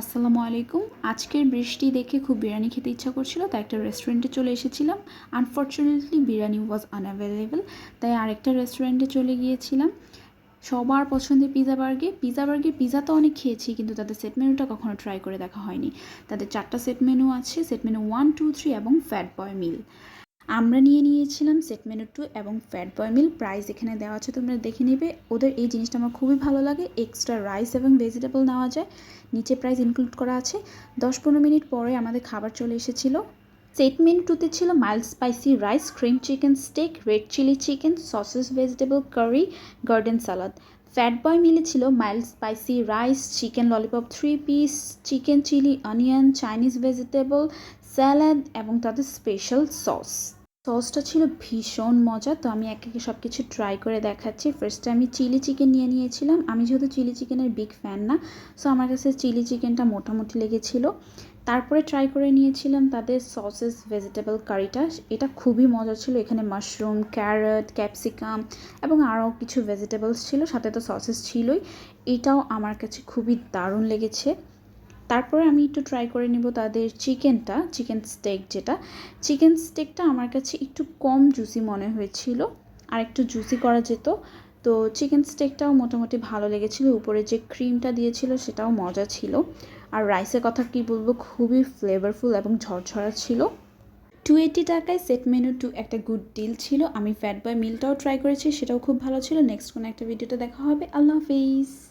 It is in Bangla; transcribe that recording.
আসসালামু আলাইকুম। আজকের বৃষ্টি দেখে খুব বিরিয়ানি খেতে ইচ্ছা করছিল, তাই একটা রেস্টুরেন্টে চলে এসেছিলাম। আনফর্চুনেটলি বিরিয়ানি ওয়াজ আনঅ্যাভেলেবেল তাই আরেকটা রেস্টুরেন্টে চলে গিয়েছিলাম। সবার পছন্দের pizza burg pizza burg pizza তো অনেক খেয়েছি, কিন্তু তাদের সেট মেনুটা কখনো ট্রাই করে দেখা হয়নি। তাদের চারটা সেট মেনু আছে set menu one two three এবং ফ্যাট বয় মিল আমরা নিয়ে নিয়েছিলাম সেট মেনু টু এবং ফ্যাট বয় মিল প্রাইস এখানে দেওয়া আছে, তোমরা দেখে নেবে। ওদের এই জিনিসটা আমার খুবই ভালো লাগে। এক্সট্রা রাইস এবং ভেজিটেবল নেওয়া যায়। নিচে প্রাইস ইনক্লুড করা আছে। দশ পনেরো মিনিট পরে আমাদের খাবার চলে এসেছিল। সেট মেনু টুতে ছিল mild spicy rice cream chicken steak red chili chicken sausages vegetable curry garden salad fat boy মিলে ছিল mild spicy rice chicken lollipop three piece chicken chili onion Chinese vegetable salad এবং তাদের স্পেশাল সস সসটা ছিল ভীষণ মজা, তো আমি এক একে সব কিছু ট্রাই করে দেখাচ্ছি। ফার্স্টে আমি চিলি চিকেন নিয়ে নিয়েছিলাম। আমি যেহেতু চিলি চিকেনের বিগ ফ্যান না সো আমার কাছে চিলি চিকেনটা মোটামুটি লেগেছিল। তারপরে ট্রাই করে নিয়েছিলাম তাদের সসেস ভেজিটেবল কারিটা এটা খুবই মজা ছিল। এখানে মাশরুম ক্যারট ক্যাপসিকাম এবং আরও কিছু ভেজিটেবলস ছিল, সাথে তো সসেস ছিলই। এটাও আমার কাছে খুবই দারুণ লেগেছে। তারপরে আমি একটু ট্রাই করে নিব তাদের চিকেনটা, চিকেন স্টেক যেটা। চিকেন স্টেকটা আমার কাছে একটু কম জুসি মনে হয়েছিল, আর একটু জুসি করা যেত। তো চিকেন স্টেকটাও মোটামুটি ভালো লেগেছিল, উপরে যে ক্রিমটা দিয়েছিল সেটাও মজা ছিল। আর রাইসের কথা কি বলব, খুবই ফ্লেভারফুল এবং ঝরঝরা ছিল। টু এইটি টাকায় সেট মেনু টু একটা গুড ডিল ছিল। আমি ফ্যাট বয় মিলটাও ট্রাই করেছি, সেটাও খুব ভালো ছিল। নেক্সট কোনো একটা ভিডিওতে দেখা হবে। আল্লাহ হাফিজ।